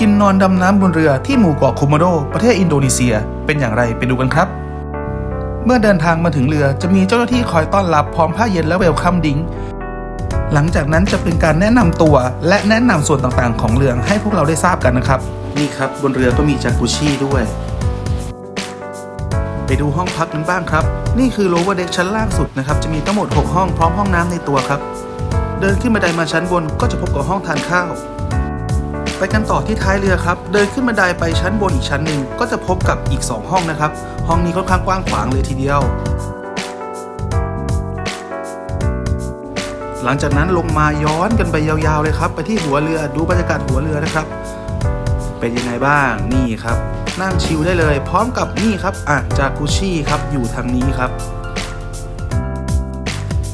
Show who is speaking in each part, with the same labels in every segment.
Speaker 1: กินนอนดำน้ำบนเรือที่หมู่เกาะโคโมโดประเทศอินโดนีเซียเป็นอย่างไรไปดูกันครับ เมื่อเดินทางมาถึงเรือจะมีเจ้าหน้าที่คอยต้อนรับพร้อมผ้าเย็นและเวลคัมดิงหลังจากนั้นจะเป็นการแนะนำตัวและแนะนำส่วนต่างๆ ของเรือให้พวกเราได้ทราบกันนะครับ นี่ครับบนเรือก็มีจากุชี่ด้วย ไปดูห้องพักกันบ้างครับ นี่คือโลเวอร์เด็กชั้นล่างสุดนะครับ จะมีทั้งหมด 6 ห้องพร้อมห้องน้ำในตัวครับ เดินขึ้นบันไดมาชั้นบนก็จะพบกับห้องทานข้าว ไปกันต่อที่ท้ายเรือครับ เดินขึ้นบันไดไปชั้นบนอีกชั้นหนึ่งก็จะพบกับอีก 2 ห้องนะครับ ห้องนี้ค่อนข้างกว้างขวางเลยทีเดียว หลังจากนั้นลงมาย้อนกันไปยาวๆเลยครับ ไปที่หัวเรือดูบรรยากาศหัวเรือนะครับ เป็นยังไงบ้างนี่ครับ นั่งชิลได้เลย พร้อมกับนี่ครับอะจากุชี่ครับอยู่ทางนี้ครับ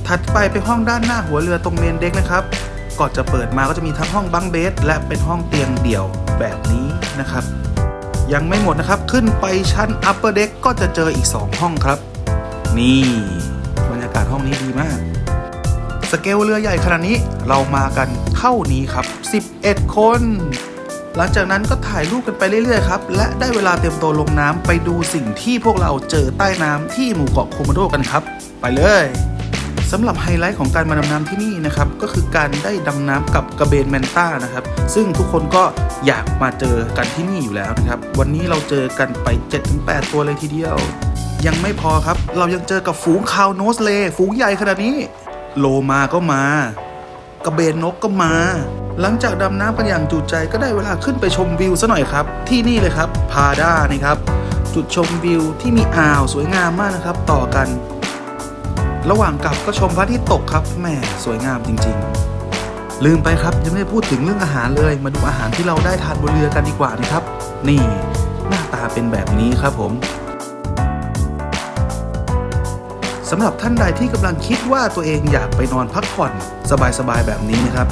Speaker 1: ถัดไปไปห้องด้านหน้าหัวเรือตรงเมนเด็กนะครับ ก่อนจะเปิดมาก็จะมีทั้งห้องบังเบสและเป็นห้องเตียงเดี่ยวแบบนี้นะครับ ยังไม่หมดนะครับขึ้นไปชั้น upper deck ก็จะเจออีก 2 ห้องครับ นี่บรรยากาศห้องนี้ดีมาก สเกลเรือใหญ่ขนาดนี้เรามากันเท่านี้ครับ 11 คน หลังจากนั้นก็ถ่ายรูปกันไปเรื่อยๆครับ และได้เวลาเตรียมตัวลงน้ำไปดูสิ่งที่พวกเราเจอใต้น้ำที่หมู่เกาะโคโมโดกันครับ ไปเลย สำหรับไฮไลท์ของการมาดำน้ำที่นี่นะครับก็คือการได้ดำน้ำกับกระเบนแมนต้านะครับซึ่งทุกคนก็อยากมาเจอกันที่นี่อยู่แล้วนะครับวันนี้เราเจอกันไป 7-8 ตัวเลยทีเดียว ยังไม่พอครับเรายังเจอกับฝูงคาวโนสเลฝูงใหญ่ขนาดนี้ โลมาก็มา กระเบนนกก็มา หลังจากดำน้ำกันอย่างจุใจก็ได้เวลาขึ้นไปชมวิวซะหน่อยครับ ที่นี่เลยครับพาด้านะครับจุดชมวิวที่มีอ่าวสวยงามมากนะครับ ต่อกัน ระหว่างกลับก็ชมพระอาทิตย์ตกครับแหมสวยงามจริง ๆ ลืมไปครับยังไม่ได้พูดถึงเรื่องอาหารเลย มาดูอาหารที่เราได้ทานบนเรือกันดีกว่านะครับ นี่ หน้าตาเป็นแบบนี้ครับผมสำหรับท่านใดที่กำลังคิดว่าตัวเองอยากไปนอนพักผ่อนสบายๆแบบนี้นะครับ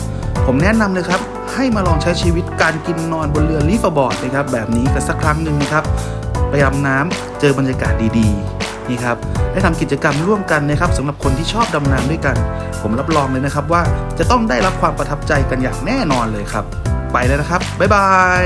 Speaker 1: ผมแนะนำเลยครับให้มาลองใช้ชีวิตการกินนอนบนเรือลีฟบอร์ดนะครับแบบนี้กันสักครั้งหนึ่งนะครับไปดำน้ำเจอบรรยากาศดีๆ นี่ครับได้ทำกิจกรรมร่วมกันนะครับสำหรับคนที่ชอบดำน้ำด้วยกัน ผมรับรองเลยนะครับว่าจะต้องได้รับความประทับใจกันอย่างแน่นอนเลยครับ ไปแล้วนะครับบ๊ายบาย